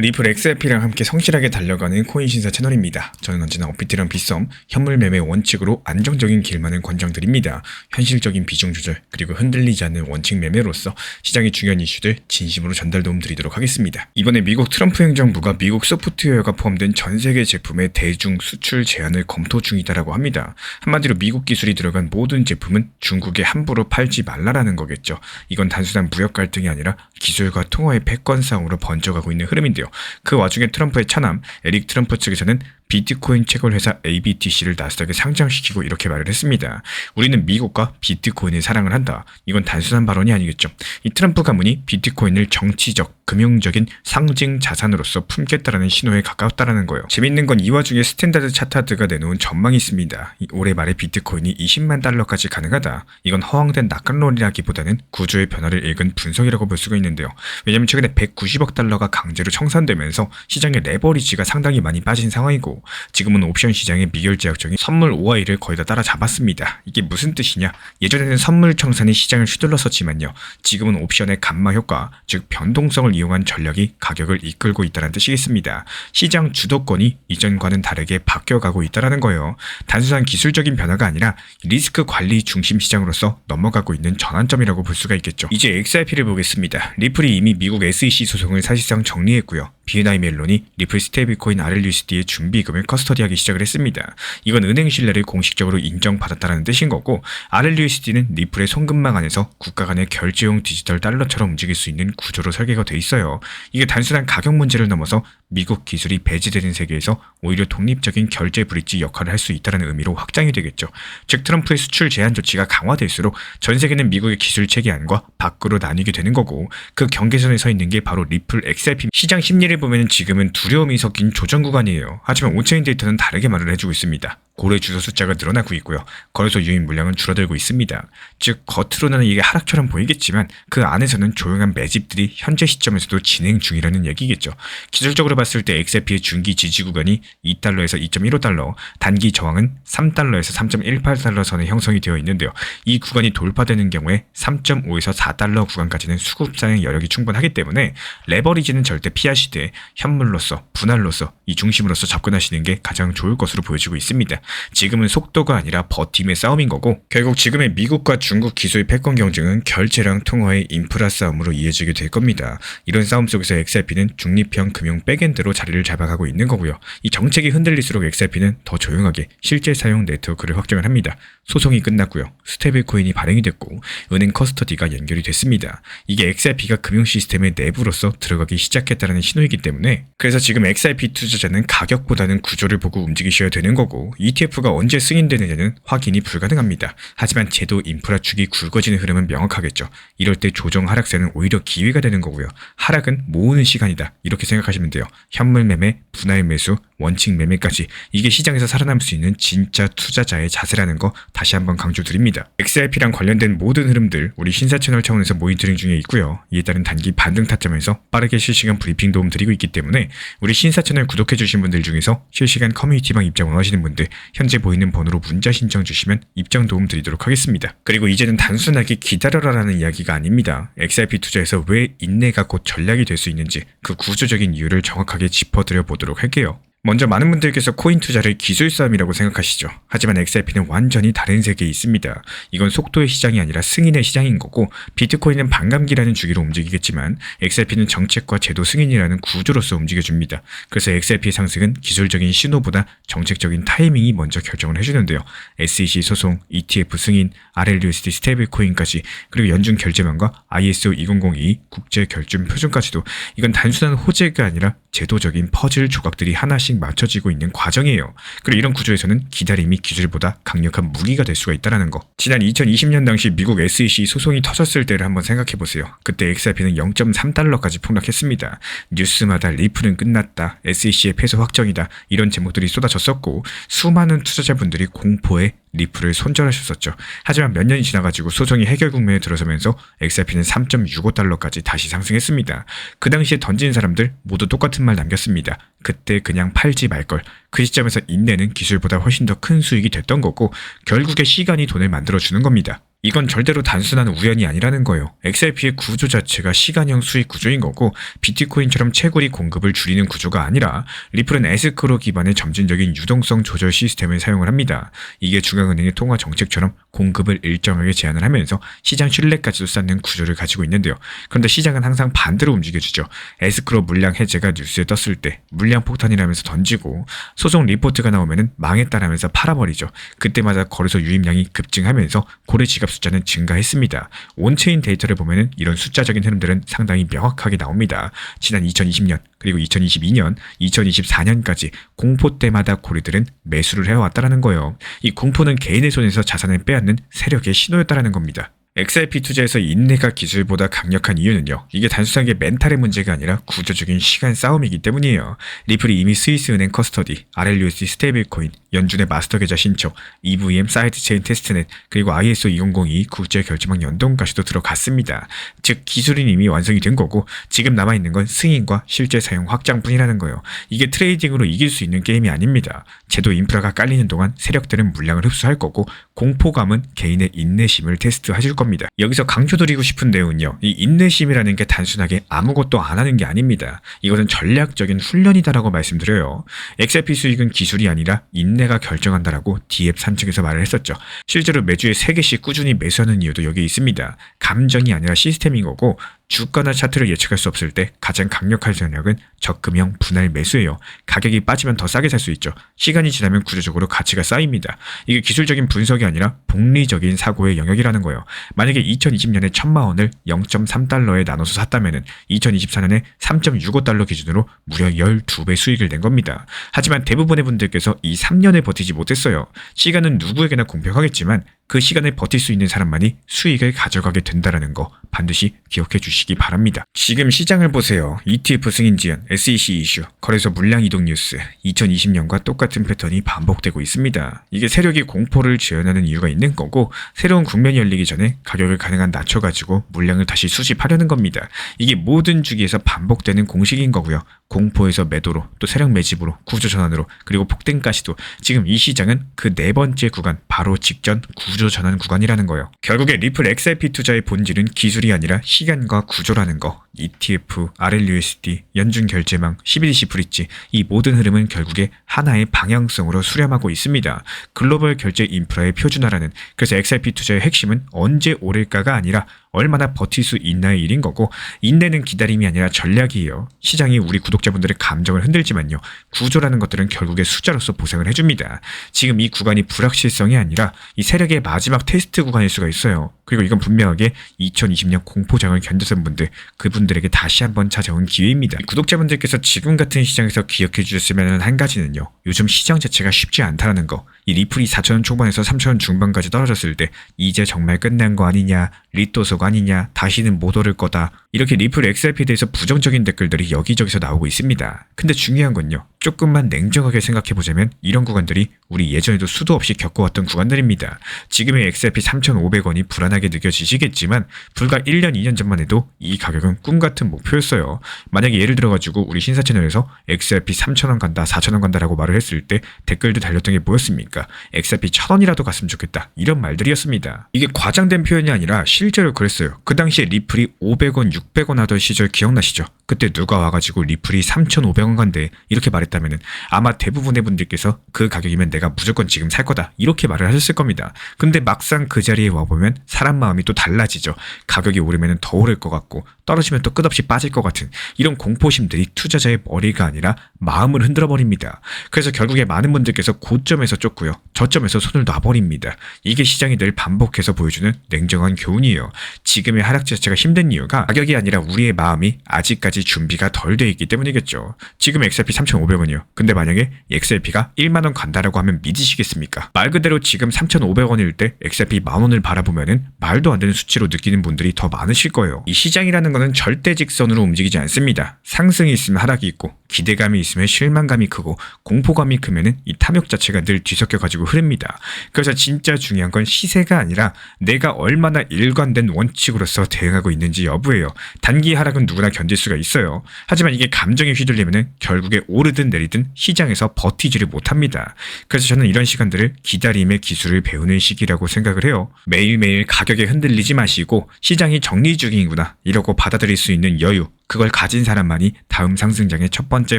리플 XRP랑 함께 성실하게 달려가는 코인 신사 채널입니다. 저는 언제나 업비트랑 빗썸, 현물 매매 원칙으로 안정적인 길만을 권장드립니다. 현실적인 비중 조절, 그리고 흔들리지 않는 원칙 매매로서 시장의 중요한 이슈들 진심으로 전달 도움 드리도록 하겠습니다. 이번에 미국 트럼프 행정부가 미국 소프트웨어가 포함된 전 세계 제품의 대중 수출 제한을 검토 중이다라고 합니다. 한마디로 미국 기술이 들어간 모든 제품은 중국에 함부로 팔지 말라라는 거겠죠. 이건 단순한 무역 갈등이 아니라 기술과 통화의 패권 싸움으로 번져가고 있는 흐름인데요. 그 와중에 트럼프의 차남 에릭 트럼프 측에서는 비트코인 채굴 회사 ABTC를 나스닥에 상장시키고 이렇게 말을 했습니다. 우리는 미국과 비트코인을 사랑을 한다. 이건 단순한 발언이 아니겠죠. 이 트럼프 가문이 비트코인을 정치적, 금융적인 상징 자산으로서 품겠다라는 신호에 가까웠다라는 거예요. 재밌는 건 이 와중에 스탠다드 차타드가 내놓은 전망이 있습니다. 이 올해 말에 비트코인이 20만 달러까지 가능하다. 이건 허황된 낙관론이라기보다는 구조의 변화를 읽은 분석이라고 볼 수가 있는데요. 왜냐하면 최근에 190억 달러가 강제로 청산되면서 시장의 레버리지가 상당히 많이 빠진 상황이고 지금은 옵션 시장의 미결제 약정이 선물 OI를 거의 다 따라잡았습니다. 이게 무슨 뜻이냐? 예전에는 선물 청산이 시장을 휘둘렀었지만요. 지금은 옵션의 감마 효과, 즉 변동성을 이용한 전략이 가격을 이끌고 있다는 뜻이겠습니다. 시장 주도권이 이전과는 다르게 바뀌어가고 있다는 거예요. 단순한 기술적인 변화가 아니라 리스크 관리 중심 시장으로서 넘어가고 있는 전환점이라고 볼 수가 있겠죠. 이제 XRP를 보겠습니다. 리플이 이미 미국 SEC 소송을 사실상 정리했고요. BNI 멜론이 리플 스테이블코인 RLUSD의 준비금을 커스터디하기 시작을 했습니다. 이건 은행 신뢰를 공식적으로 인정받았다는 뜻인 거고 RLUSD는 리플의 송금망 안에서 국가 간의 결제용 디지털 달러처럼 움직일 수 있는 구조로 설계가 돼 있어요. 이게 단순한 가격 문제를 넘어서 미국 기술이 배제되는 세계에서 오히려 독립적인 결제 브릿지 역할을 할 수 있다는 의미로 확장이 되겠죠. 즉 트럼프의 수출 제한 조치가 강화될수록 전 세계는 미국의 기술 체계 안과 밖으로 나뉘게 되는 거고 그 경계선에 서 있는 게 바로 리플 XRP 시장 심리를 보면 지금은 두려움이 섞인 조정 구간이에요. 하지만 온체인 데이터는 다르게 말을 해주고 있습니다. 고래 주소 숫자가 늘어나고 있고요. 거래소 유입 물량은 줄어들고 있습니다. 즉 겉으로는 이게 하락처럼 보이겠지만 그 안에서는 조용한 매집들이 현재 시점에서도 진행 중이라는 얘기겠죠. 기술적으로 봤을 때 XRP의 중기 지지 구간이 2달러에서 2.15달러, 단기 저항은 3달러에서 3.18달러 선에 형성이 되어 있는데요. 이 구간이 돌파되는 경우에 3.5에서 4달러 구간까지는 수급 사용 여력이 충분하기 때문에 레버리지는 절대 피하시되 현물로서 분할로서 이 중심으로서 접근하시는 게 가장 좋을 것으로 보여지고 있습니다. 지금은 속도가 아니라 버팀의 싸움인 거고 결국 지금의 미국과 중국 기술 패권 경쟁은 결제랑 통화의 인프라 싸움으로 이어지게 될 겁니다. 이런 싸움 속에서 XRP는 중립형 금융 백엔드로 자리를 잡아가고 있는 거고요. 이 정책이 흔들릴수록 XRP는 더 조용하게 실제 사용 네트워크를 확정을 합니다. 소송이 끝났고요. 스테이블 코인이 발행이 됐고 은행 커스터디가 연결이 됐습니다. 이게 XRP가 금융 시스템의 내부로서 들어가기 시작했다는 신호이기 때문에 그래서 지금 XRP 투자 자는 가격보다는 구조를 보고 움직이셔야 되는 거고 ETF가 언제 승인되느냐는 확인이 불가능합니다. 하지만 제도 인프라 축이 굵어지는 흐름은 명확하겠죠. 이럴 때 조정 하락세는 오히려 기회가 되는 거고요. 하락은 모으는 시간이다. 이렇게 생각하시면 돼요. 현물 매매, 분할 매수, 원칙 매매까지 이게 시장에서 살아남을 수 있는 진짜 투자자의 자세라는 거 다시 한번 강조드립니다. XRP랑 관련된 모든 흐름들 우리 신사 채널 차원에서 모니터링 중에 있고요. 이에 따른 단기 반등 타점에서 빠르게 실시간 브리핑 도움 드리고 있기 때문에 우리 신사 채널 구독 해 주신 분들 중에서 실시간 커뮤니티방 입장 원하시는 분들 현재 보이는 번호로 문자 신청 주시면 입장 도움 드리도록 하겠습니다. 그리고 이제는 단순하게 기다려라라는 이야기가 아닙니다. XRP 투자에서 왜 인내가 곧 전략이 될 수 있는지 그 구조적인 이유를 정확하게 짚어드려 보도록 할게요. 먼저 많은 분들께서 코인 투자를 기술 싸움이라고 생각하시죠. 하지만 XRP는 완전히 다른 세계에 있습니다. 이건 속도의 시장이 아니라 승인의 시장인 거고 비트코인은 반감기라는 주기로 움직이겠지만 XRP는 정책과 제도 승인이라는 구조로서 움직여줍니다. 그래서 XRP의 상승은 기술적인 신호보다 정책적인 타이밍이 먼저 결정을 해주는데요. SEC 소송, ETF 승인, RLUSD 스테이블 코인까지 그리고 연중 결제망과 ISO 2002 국제 결준 표준까지도 이건 단순한 호재가 아니라 제도적인 퍼즐 조각들이 하나씩 맞춰지고 있는 과정이에요. 그리고 이런 구조에서는 기다림이 기술보다 강력한 무기가 될 수가 있다는 거. 지난 2020년 당시 미국 SEC 소송이 터졌을 때를 한번 생각해 보세요. 그때 XRP는 0.3달러까지 폭락했습니다. 뉴스마다 리플은 끝났다, SEC의 패소 확정이다 이런 제목들이 쏟아졌었고 수많은 투자자분들이 공포에 리플을 손절하셨었죠. 하지만 몇 년이 지나가지고 소송이 해결 국면에 들어서면서 XRP는 3.65달러까지 다시 상승했습니다. 그 당시에 던진 사람들 모두 똑같은 말 남겼습니다. 그때 그냥 팔지 말걸. 그 시점에서 인내는 기술보다 훨씬 더 큰 수익이 됐던 거고 결국에 시간이 돈을 만들어주는 겁니다. 이건 절대로 단순한 우연이 아니라는 거예요. XRP의 구조 자체가 시간형 수익 구조인 거고 비트코인처럼 채굴이 공급을 줄이는 구조가 아니라 리플은 에스크로 기반의 점진적인 유동성 조절 시스템을 사용을 합니다. 이게 중앙은행의 통화 정책처럼 공급을 일정하게 제한을 하면서 시장 신뢰까지도 쌓는 구조를 가지고 있는데요. 그런데 시장은 항상 반대로 움직여지죠. 에스크로 물량 해제가 뉴스에 떴을 때 물량 폭탄이라면서 던지고 소송 리포트가 나오면은 망했다라면서 팔아버리죠. 그때마다 거래소 유입량이 급증하면서 고래 지갑 숫자는 증가했습니다. 온체인 데이터를 보면은 이런 숫자적인 흐름들은 상당히 명확하게 나옵니다. 지난 2020년 그리고 2022년, 2024년까지 공포 때마다 고래들은 매수를 해왔다라는 거예요. 이 공포는 개인의 손에서 자산을 빼앗는 세력의 신호였다라는 겁니다. XRP 투자에서 인내가 기술보다 강력한 이유는요. 이게 단순하게 멘탈의 문제가 아니라 구조적인 시간 싸움이기 때문이에요. 리플이 이미 스위스 은행 커스터디, RLUSD 스테이블코인, 연준의 마스터 계좌 신청, EVM 사이드체인 테스트넷, 그리고 ISO 2002 국제 결제망 연동까지도 들어갔습니다. 즉 기술은 이미 완성이 된 거고 지금 남아 있는 건 승인과 실제 사용 확장뿐이라는 거예요. 이게 트레이딩으로 이길 수 있는 게임이 아닙니다. 제도 인프라가 깔리는 동안 세력들은 물량을 흡수할 거고 공포감은 개인의 인내심을 테스트하실 겁니다. 여기서 강조드리고 싶은 내용은요. 이 인내심이라는 게 단순하게 아무것도 안 하는 게 아닙니다. 이것은 전략적인 훈련이다라고 말씀드려요. XRP 수익은 기술이 아니라 인내 가 결정한다라고 디앱 산측에서 말을 했었죠. 실제로 매주에 3개씩 꾸준히 매수하는 이유도 여기 있습니다. 감정이 아니라 시스템인 거고 주가나 차트를 예측할 수 없을 때 가장 강력한 전략은 적금형 분할 매수예요. 가격이 빠지면 더 싸게 살 수 있죠. 시간이 지나면 구조적으로 가치가 쌓입니다. 이게 기술적인 분석이 아니라 복리적인 사고의 영역이라는 거예요. 만약에 2020년에 천만 원을 0.3달러에 나눠서 샀다면은 2024년에 3.65달러 기준으로 무려 12배 수익을 낸 겁니다. 하지만 대부분의 분들께서 이 3년을 버티지 못했어요. 시간은 누구에게나 공평하겠지만 그 시간을 버틸 수 있는 사람만이 수익을 가져가게 된다라는 거 반드시 기억해 주시기 바랍니다. 지금 시장을 보세요. ETF 승인 지연, SEC 이슈, 거래소 물량 이동 뉴스, 2020년과 똑같은 패턴이 반복되고 있습니다. 이게 세력이 공포를 지연하는 이유가 있는 거고 새로운 국면이 열리기 전에 가격을 가능한 낮춰가지고 물량을 다시 수집하려는 겁니다. 이게 모든 주기에서 반복되는 공식인 거고요. 공포에서 매도로 또 세력 매집으로 구조 전환으로 그리고 폭등까지도 지금 이 시장은 그 네 번째 구간 바로 직전 구조 전환 구간이라는 거예요. 결국에 리플 XRP 투자의 본질은 기술이 아니라 시간과 구조라는 거. ETF, RLUSD, 연준 결제망, CBDC 브릿지 이 모든 흐름은 결국에 하나의 방향성으로 수렴하고 있습니다. 글로벌 결제 인프라의 표준화라는 그래서 XRP 투자의 핵심은 언제 오를까가 아니라 얼마나 버틸 수 있나의 일인 거고 인내는 기다림이 아니라 전략이에요. 시장이 우리 구독자분들의 감정을 흔들지만요. 구조라는 것들은 결국에 숫자로서 보상을 해줍니다. 지금 이 구간이 불확실성이 아니라 이 세력의 마지막 테스트 구간일 수가 있어요. 그리고 이건 분명하게 2020년 공포장을 견뎠던 분들 그분들에게 다시 한번 찾아온 기회입니다. 구독자분들께서 지금 같은 시장에서 기억해 주셨으면 한 가지는요. 요즘 시장 자체가 쉽지 않다는 거. 이 리플이 4천원 초반에서 3천원 중반까지 떨어졌을 때 이제 정말 끝난 거 아니냐 리또속 아니냐 다시는 못 오를 거다 이렇게 리플 XRP에 대해서 부정적인 댓글들이 여기저기서 나오고 있습니다. 근데 중요한 건요. 조금만 냉정하게 생각해보자면 이런 구간들이 우리 예전에도 수도 없이 겪어왔던 구간들입니다. 지금의 XRP 3,500원이 불안하게 느껴지시겠지만 불과 1년, 2년 전만 해도 이 가격은 꿈같은 목표였어요. 만약에 예를 들어가지고 우리 신사 채널에서 XRP 3,000원 간다, 4,000원 간다라고 말을 했을 때 댓글도 달렸던 게 뭐였습니까? XRP 1,000원이라도 갔으면 좋겠다. 이런 말들이었습니다. 이게 과장된 표현이 아니라 실제로 그랬 어요. 그 당시에 리플이 500원, 600원 하던 시절 기억나시죠? 그때 누가 와가지고 리플이 3,500원 간대 이렇게 말했다면은 아마 대부분의 분들께서 그 가격이면 내가 무조건 지금 살 거다 이렇게 말을 하셨을 겁니다. 근데 막상 그 자리에 와보면 사람 마음이 또 달라지죠. 가격이 오르면 더 오를 것 같고 떨어지면 또 끝없이 빠질 것 같은 이런 공포심들이 투자자의 머리가 아니라 마음을 흔들어 버립니다. 그래서 결국에 많은 분들께서 고점에서 쫓고요. 저점에서 손을 놔버립니다. 이게 시장이 늘 반복해서 보여주는 냉정한 교훈이에요. 지금의 하락 자체가 힘든 이유가 가격이 아니라 우리의 마음이 아직까지 준비가 덜 돼 있기 때문이겠죠. 지금 XRP 3,500원이요. 근데 만약에 XRP가 1만 원 간다라고 하면 믿으시겠습니까? 말 그대로 지금 3,500원일 때 XRP 만 원을 바라보면은 말도 안 되는 수치로 느끼는 분들이 더 많으실 거예요. 이 시장이라는 건 거는 절대 직선으로 움직이지 않습니다. 상승이 있으면 하락이 있고 기대감이 있으면 실망감이 크고 공포감이 크면은 이 탐욕 자체가 늘 뒤섞여 가지고 흐릅니다. 그래서 진짜 중요한 건 시세가 아니라 내가 얼마나 일관된 원칙으로서 대응하고 있는지 여부예요. 단기 하락은 누구나 견딜 수가 있어요. 하지만 이게 감정에 휘둘리면은 결국에 오르든 내리든 시장에서 버티지를 못합니다. 그래서 저는 이런 시간들을 기다림의 기술을 배우는 시기라고 생각을 해요. 매일매일 가격에 흔들리지 마시고 시장이 정리 중이구나 이러고 받아들일 수 있는 여유 그걸 가진 사람만이 다음 상승장의 첫 번째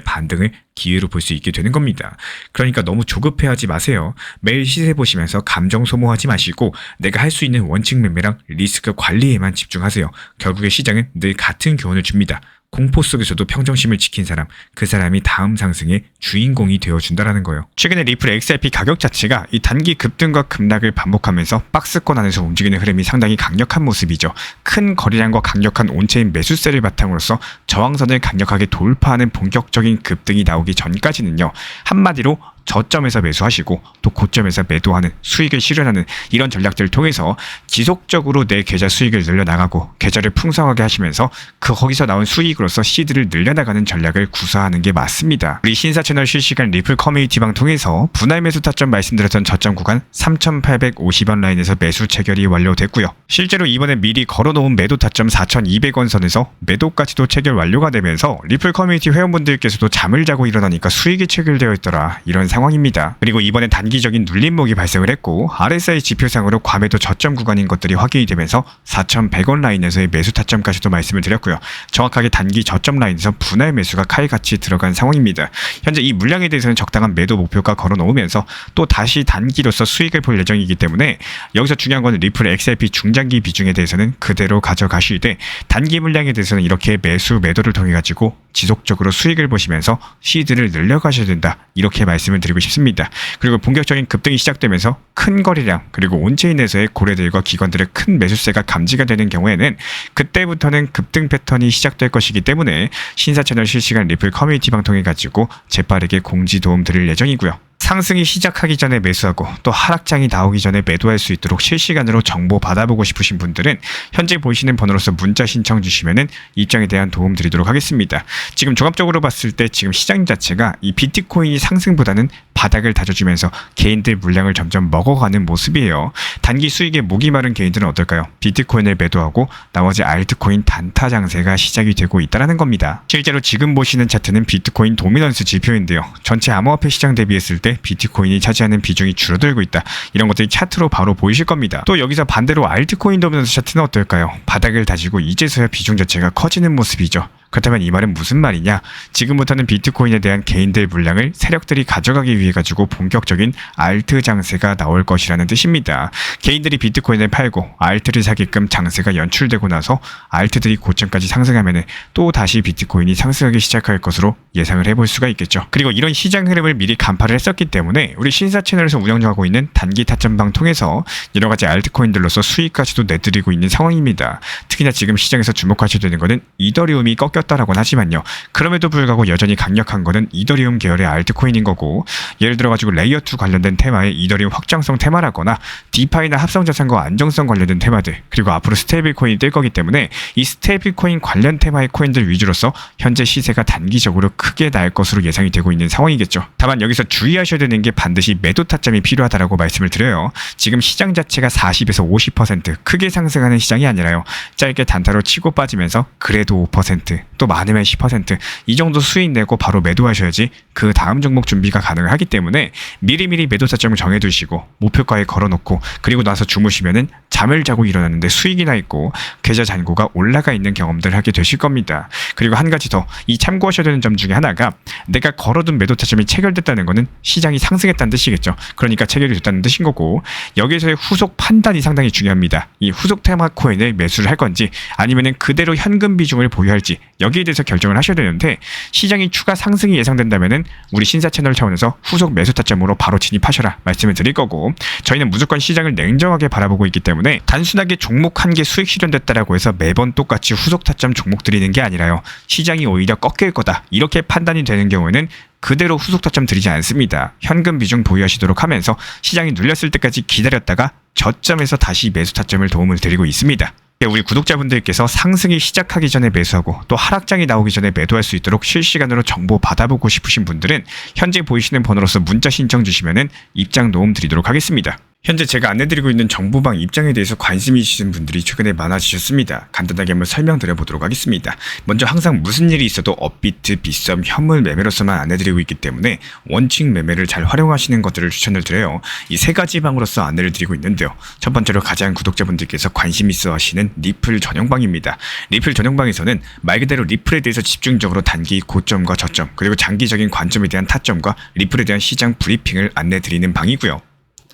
반등을 기회로 볼 수 있게 되는 겁니다. 그러니까 너무 조급해하지 마세요. 매일 시세 보시면서 감정 소모하지 마시고 내가 할 수 있는 원칙 매매랑 리스크 관리에만 집중하세요. 결국에 시장은 늘 같은 교훈을 줍니다. 공포 속에서도 평정심을 지킨 사람, 그 사람이 다음 상승의 주인공이 되어준다라는 거예요. 최근에 리플 XRP 가격 자체가 이 단기 급등과 급락을 반복하면서 박스권 안에서 움직이는 흐름이 상당히 강력한 모습이죠. 큰 거래량과 강력한 온체인 매수세를 바탕으로서 저항선을 강력하게 돌파하는 본격적인 급등이 나오기 전까지는요. 한마디로 저점에서 매수하시고 또 고점에서 매도하는 수익을 실현하는 이런 전략들을 통해서 지속적으로 내 계좌 수익을 늘려나가고 계좌를 풍성하게 하시면서 그 거기서 나온 수익으로서 시드를 늘려나가는 전략을 구사하는 게 맞습니다. 우리 신사 채널 실시간 리플 커뮤니티방 통해서 분할 매수 타점 말씀드렸던 저점 구간 3,850원 라인에서 매수 체결이 완료됐고요. 실제로 이번에 미리 걸어놓은 매도 타점 4,200원 선에서 매도까지도 체결 완료가 되면서 리플 커뮤니티 회원분들께서도 잠을 자고 일어나니까 수익이 체결되어 있더라 이런 상황 입니다. 그리고 이번에 단기적인 눌림목이 발생을 했고 RSI 지표상으로 과매도 저점 구간인 것들이 확인이 되면서 4,100원 라인에서의 매수 타점까지도 말씀을 드렸고요. 정확하게 단기 저점 라인에서 분할 매수가 칼같이 들어간 상황입니다. 현재 이 물량에 대해서는 적당한 매도 목표가 걸어놓으면서 또 다시 단기로서 수익을 볼 예정이기 때문에 여기서 중요한 건 리플 XRP 중장기 비중에 대해서는 그대로 가져가실 때 단기 물량에 대해서는 이렇게 매수 매도를 통해 가지고 지속적으로 수익을 보시면서 시드를 늘려가셔야 된다 이렇게 말씀을 드리고 싶습니다. 그리고 본격적인 급등이 시작되면서 큰 거래량 그리고 온체인에서의 고래들과 기관들의 큰 매수세가 감지가 되는 경우에는 그때부터는 급등 패턴이 시작될 것이기 때문에 신사 채널 실시간 리플 커뮤니티 방통해 가지고 재빠르게 공지 도움 드릴 예정이고요. 상승이 시작하기 전에 매수하고 또 하락장이 나오기 전에 매도할 수 있도록 실시간으로 정보 받아보고 싶으신 분들은 현재 보이시는 번호로서 문자 신청 주시면은 입장에 대한 도움 드리도록 하겠습니다. 지금 종합적으로 봤을 때 지금 시장 자체가 이 비트코인이 상승보다는 바닥을 다져주면서 개인들 물량을 점점 먹어가는 모습이에요. 단기 수익에 목이 마른 개인들은 어떨까요? 비트코인을 매도하고 나머지 알트코인 단타 장세가 시작이 되고 있다는 겁니다. 실제로 지금 보시는 차트는 비트코인 도미넌스 지표인데요. 전체 암호화폐 시장 대비했을 때 비트코인이 차지하는 비중이 줄어들고 있다. 이런 것들이 차트로 바로 보이실 겁니다. 또 여기서 반대로 알트코인 도미넌스 차트는 어떨까요? 바닥을 다지고 이제서야 비중 자체가 커지는 모습이죠. 그렇다면 이 말은 무슨 말이냐? 지금부터는 비트코인에 대한 개인들 물량을 세력들이 가져가기 위해 가지고 본격적인 알트 장세가 나올 것이라는 뜻입니다. 개인들이 비트코인을 팔고 알트를 사게끔 장세가 연출되고 나서 알트들이 고점까지 상승하면 또 다시 비트코인이 상승하기 시작할 것으로 예상을 해볼 수가 있겠죠. 그리고 이런 시장 흐름을 미리 간파를 했었기 때문에 우리 신사 채널에서 운영하고 있는 단기 타점방 통해서 여러 가지 알트코인들로서 수익까지도 내드리고 있는 상황입니다. 특히나 지금 시장에서 주목하셔야 되는 것은 이더리움이 꺾여 꺾였다라고는 하지만요. 그럼에도 불구하고 여전히 강력한 거는 이더리움 계열의 알트코인인 거고 예를 들어 가지고 레이어 2 관련된 테마의 이더리움 확장성 테마라거나 디파이나 합성 자산과 안정성 관련된 테마들 그리고 앞으로 스테이블 코인이 뜰 거기 때문에 이 스테이블 코인 관련 테마의 코인들 위주로서 현재 시세가 단기적으로 크게 날 것으로 예상이 되고 있는 상황이겠죠. 다만 여기서 주의하셔야 되는 게 반드시 매도 타점이 필요하다라고 말씀을 드려요. 지금 시장 자체가 40에서 50% 크게 상승하는 시장이 아니라요. 짧게 단타로 치고 빠지면서 그래도 5% 또 많으면 10%이 정도 수익 내고 바로 매도하셔야지 그 다음 종목 준비가 가능하기 때문에 미리미리 매도 타점을 정해두시고 목표가에 걸어놓고 그리고 나서 주무시면은 잠을 자고 일어났는데 수익이 나 있고 계좌 잔고가 올라가 있는 경험들 하게 되실 겁니다. 그리고 한 가지 더 이 참고하셔야 되는 점 중에 하나가 내가 걸어둔 매도 타점이 체결됐다는 것은 시장이 상승했다는 뜻이겠죠. 그러니까 체결이 됐다는 뜻인 거고 여기에서의 후속 판단이 상당히 중요합니다. 이 후속 테마 코인을 매수를 할 건지 아니면은 그대로 현금 비중을 보유할지 여기에 대해서 결정을 하셔야 되는데 시장이 추가 상승이 예상된다면은 우리 신사 채널 차원에서 후속 매수 타점으로 바로 진입하셔라 말씀을 드릴 거고 저희는 무조건 시장을 냉정하게 바라보고 있기 때문에 단순하게 종목 한 개 수익 실현됐다라고 해서 매번 똑같이 후속 타점 종목 드리는 게 아니라요 시장이 오히려 꺾일 거다 이렇게 판단이 되는 경우에는 그대로 후속 타점 드리지 않습니다. 현금 비중 보유하시도록 하면서 시장이 눌렸을 때까지 기다렸다가 저점에서 다시 매수 타점을 도움을 드리고 있습니다. 우리 구독자분들께서 상승이 시작하기 전에 매수하고 또 하락장이 나오기 전에 매도할 수 있도록 실시간으로 정보 받아보고 싶으신 분들은 현재 보이시는 번호로서 문자 신청 주시면은 입장 도움 드리도록 하겠습니다. 현재 제가 안내드리고 있는 정보방 입장에 대해서 관심이 있으신 분들이 최근에 많아지셨습니다. 간단하게 한번 설명드려 보도록 하겠습니다. 먼저 항상 무슨 일이 있어도 업비트, 빗썸, 현물 매매로서만 안내드리고 있기 때문에 원칙 매매를 잘 활용하시는 것들을 추천을 드려요. 이 세 가지 방으로서 안내를 드리고 있는데요. 첫 번째로 가장 구독자분들께서 관심 있어 하시는 리플 전용방입니다. 리플 전용방에서는 말 그대로 리플에 대해서 집중적으로 단기 고점과 저점, 그리고 장기적인 관점에 대한 타점과 리플에 대한 시장 브리핑을 안내드리는 방이고요.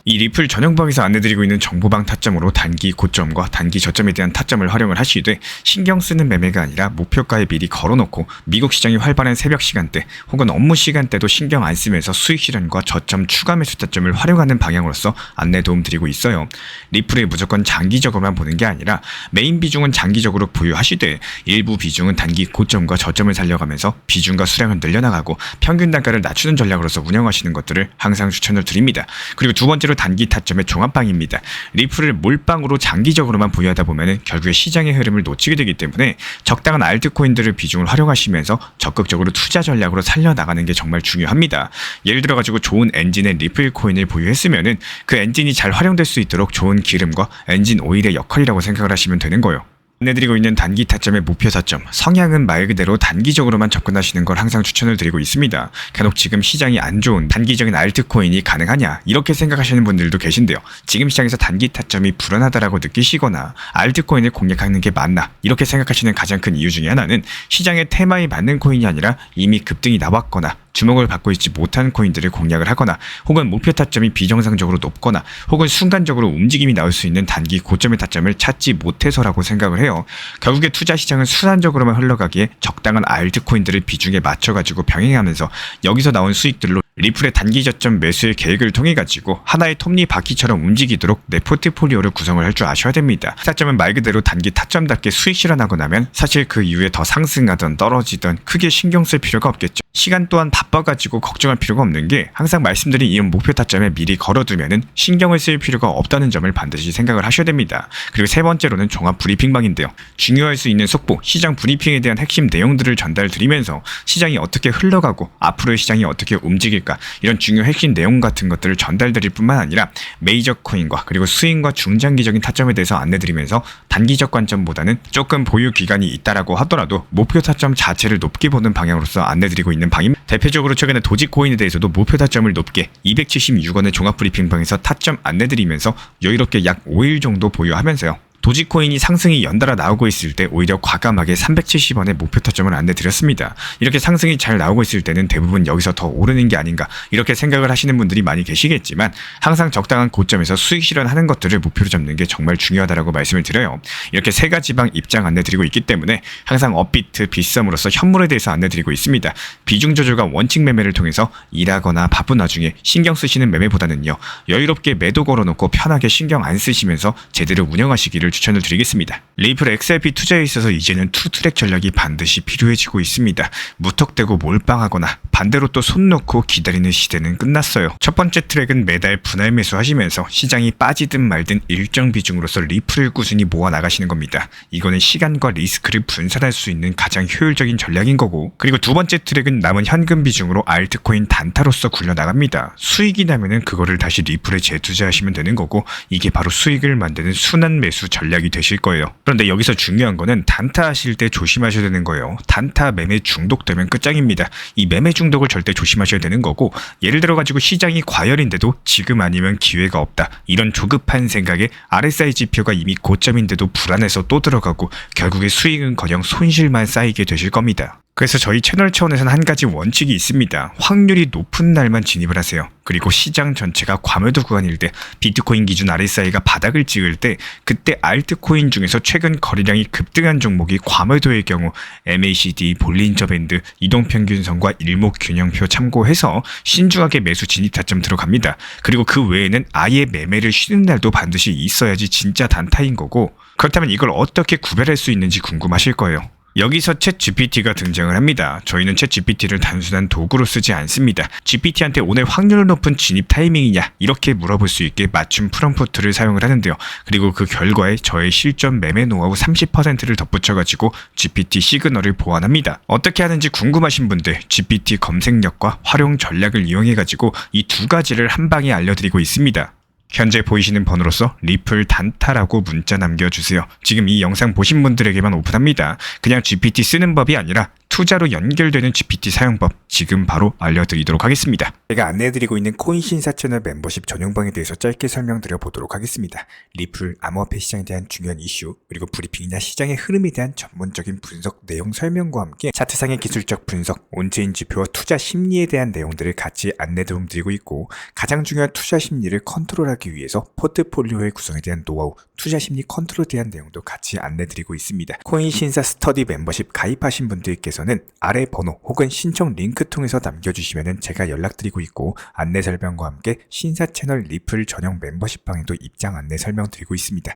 이 리플 전용방에서 안내드리고 있는 정보방 타점으로 단기 고점과 단기 저점에 대한 타점을 활용을 하시되 신경 쓰는 매매가 아니라 목표가에 미리 걸어놓고 미국 시장이 활발한 새벽 시간대 혹은 업무 시간대도 신경 안 쓰면서 수익 실현과 저점 추가 매수 타점을 활용하는 방향으로서 안내 도움 드리고 있어요. 리플에 무조건 장기적으로만 보는 게 아니라 메인 비중은 장기적으로 보유하시되 일부 비중은 단기 고점과 저점을 살려가면서 비중과 수량을 늘려나가고 평균 단가를 낮추는 전략으로서 운영하시는 것들을 항상 추천을 드립니다. 그리고 두 번째로 단기 타점의 종합방입니다. 리플을 몰빵으로 장기적으로만 보유하다 보면 결국에 시장의 흐름을 놓치게 되기 때문에 적당한 알트코인들을 비중을 활용하시면서 적극적으로 투자 전략으로 살려나가는 게 정말 중요합니다. 예를 들어 가지고 좋은 엔진의 리플 코인을 보유했으면은 그 엔진이 잘 활용될 수 있도록 좋은 기름과 엔진 오일의 역할이라고 생각을 하시면 되는 거예요. 안내드리고 있는 단기 타점의 목표 타점, 성향은 말 그대로 단기적으로만 접근하시는 걸 항상 추천을 드리고 있습니다. 간혹 지금 시장이 안 좋은 단기적인 알트코인이 가능하냐 이렇게 생각하시는 분들도 계신데요. 지금 시장에서 단기 타점이 불안하다라고 느끼시거나 알트코인을 공략하는 게 맞나 이렇게 생각하시는 가장 큰 이유 중에 하나는 시장의 테마에 맞는 코인이 아니라 이미 급등이 나왔거나 주목을 받고 있지 못한 코인들을 공략을 하거나 혹은 목표 타점이 비정상적으로 높거나 혹은 순간적으로 움직임이 나올 수 있는 단기 고점의 타점을 찾지 못해서라고 생각을 해요. 결국에 투자 시장은 순환적으로만 흘러가기에 적당한 알트코인들을 비중에 맞춰가지고 병행하면서 여기서 나온 수익들로 리플의 단기 저점 매수의 계획을 통해 가지고 하나의 톱니 바퀴처럼 움직이도록 내 포트폴리오를 구성을 할 줄 아셔야 됩니다. 타점은 말 그대로 단기 타점답게 수익 실현하고 나면 사실 그 이후에 더 상승하던 떨어지던 크게 신경 쓸 필요가 없겠죠. 시간 또한 바빠가지고 걱정할 필요가 없는 게 항상 말씀드린 이 목표 타점에 미리 걸어두면은 신경을 쓸 필요가 없다는 점을 반드시 생각을 하셔야 됩니다. 그리고 세 번째로는 종합 브리핑방인데요. 중요할 수 있는 속보, 시장 브리핑에 대한 핵심 내용들을 전달 드리면서 시장이 어떻게 흘러가고 앞으로의 시장이 어떻게 움직일 까 이런 중요 핵심 내용 같은 것들을 전달드릴 뿐만 아니라 메이저 코인과 그리고 스윙과 중장기적인 타점에 대해서 안내드리면서 단기적 관점보다는 조금 보유 기간이 있다라고 하더라도 목표 타점 자체를 높게 보는 방향으로서 안내드리고 있는 방입니다. 대표적으로 최근에 도지 코인에 대해서도 목표 타점을 높게 276원의 종합 브리핑방에서 타점 안내드리면서 여유롭게 약 5일 정도 보유하면서요. 도지코인이 상승이 연달아 나오고 있을 때 오히려 과감하게 370원의 목표 타점을 안내드렸습니다. 이렇게 상승이 잘 나오고 있을 때는 대부분 여기서 더 오르는 게 아닌가 이렇게 생각을 하시는 분들이 많이 계시겠지만 항상 적당한 고점에서 수익 실현하는 것들을 목표로 잡는 게 정말 중요하다고 말씀을 드려요. 이렇게 세 가지 방 입장 안내드리고 있기 때문에 항상 업비트, 비썸으로서 현물에 대해서 안내드리고 있습니다. 비중 조절과 원칙 매매를 통해서 일하거나 바쁜 와중에 신경 쓰시는 매매보다는요 여유롭게 매도 걸어놓고 편하게 신경 안 쓰시면서 제대로 운영하시기를 추천을 드리겠습니다. 레이플 XRP 투자에 있어서 이제는 투트랙 전략이 반드시 필요해지고 있습니다. 무턱대고 몰빵하거나 반대로 또 손 놓고 기다리는 시대는 끝났어요. 첫 번째 트랙은 매달 분할 매수하시면서 시장이 빠지든 말든 일정 비중으로서 리플을 꾸준히 모아 나가시는 겁니다. 이거는 시간과 리스크를 분산할 수 있는 가장 효율적인 전략인 거고 그리고 두 번째 트랙은 남은 현금 비중으로 알트코인 단타로서 굴려 나갑니다. 수익이 나면은 그거를 다시 리플에 재투자하시면 되는 거고 이게 바로 수익을 만드는 순환 매수 전략 이 되실 거예요. 그런데 여기서 중요한 거는 단타 하실 때 조심하셔야 되는 거예요. 단타 매매 중독되면 끝장입니다. 이 매매 중독을 절대 조심하셔야 되는 거고 예를 들어 가지고 시장이 과열인데도 지금 아니면 기회가 없다. 이런 조급한 생각에 RSI 지표가 이미 고점인데도 불안해서 또 들어가고 결국에 수익은커녕 손실만 쌓이게 되실 겁니다. 그래서 저희 채널 차원에서는 한 가지 원칙이 있습니다. 확률이 높은 날만 진입을 하세요. 그리고 시장 전체가 과매도 구간일 때 비트코인 기준 RSI가 바닥을 찍을 때 그때 알트코인 중에서 최근 거래량이 급등한 종목이 과매도의 경우 MACD, 볼린저 밴드, 이동평균선과 일목균형표 참고해서 신중하게 매수 진입 타점 들어갑니다. 그리고 그 외에는 아예 매매를 쉬는 날도 반드시 있어야지 진짜 단타인 거고 그렇다면 이걸 어떻게 구별할 수 있는지 궁금하실 거예요. 여기서 챗 GPT가 등장을 합니다. 저희는 챗 GPT를 단순한 도구로 쓰지 않습니다. GPT한테 오늘 확률 높은 진입 타이밍이냐 이렇게 물어볼 수 있게 맞춤 프롬프트를 사용을 하는데요. 그리고 그 결과에 저의 실전 매매 노하우 30%를 덧붙여가지고 GPT 시그널을 보완합니다. 어떻게 하는지 궁금하신 분들 GPT 검색력과 활용 전략을 이용해가지고 이 두 가지를 한 방에 알려드리고 있습니다. 현재 보이시는 번호로서 리플 단타라고 문자 남겨주세요. 지금 이 영상 보신 분들에게만 오픈합니다. 그냥 GPT 쓰는 법이 아니라 투자로 연결되는 GPT 사용법 지금 바로 알려드리도록 하겠습니다. 제가 안내해드리고 있는 코인 신사 채널 멤버십 전용방에 대해서 짧게 설명드려 보도록 하겠습니다. 리플 암호화폐 시장에 대한 중요한 이슈 그리고 브리핑이나 시장의 흐름에 대한 전문적인 분석 내용 설명과 함께 차트상의 기술적 분석, 온체인 지표와 투자 심리에 대한 내용들을 같이 안내 도움 드리고 있고 가장 중요한 투자 심리를 컨트롤하기 위해서 포트폴리오의 구성에 대한 노하우, 투자 심리 컨트롤에 대한 내용도 같이 안내 드리고 있습니다. 코인 신사 스터디 멤버십 가입하신 분들께 서는 아래 번호 혹은 신청 링크 통해서 남겨주시면 제가 연락드리고 있고 안내 설명과 함께 신사 채널 리플 전용 멤버십 방에도 입장 안내 설명드리고 있습니다.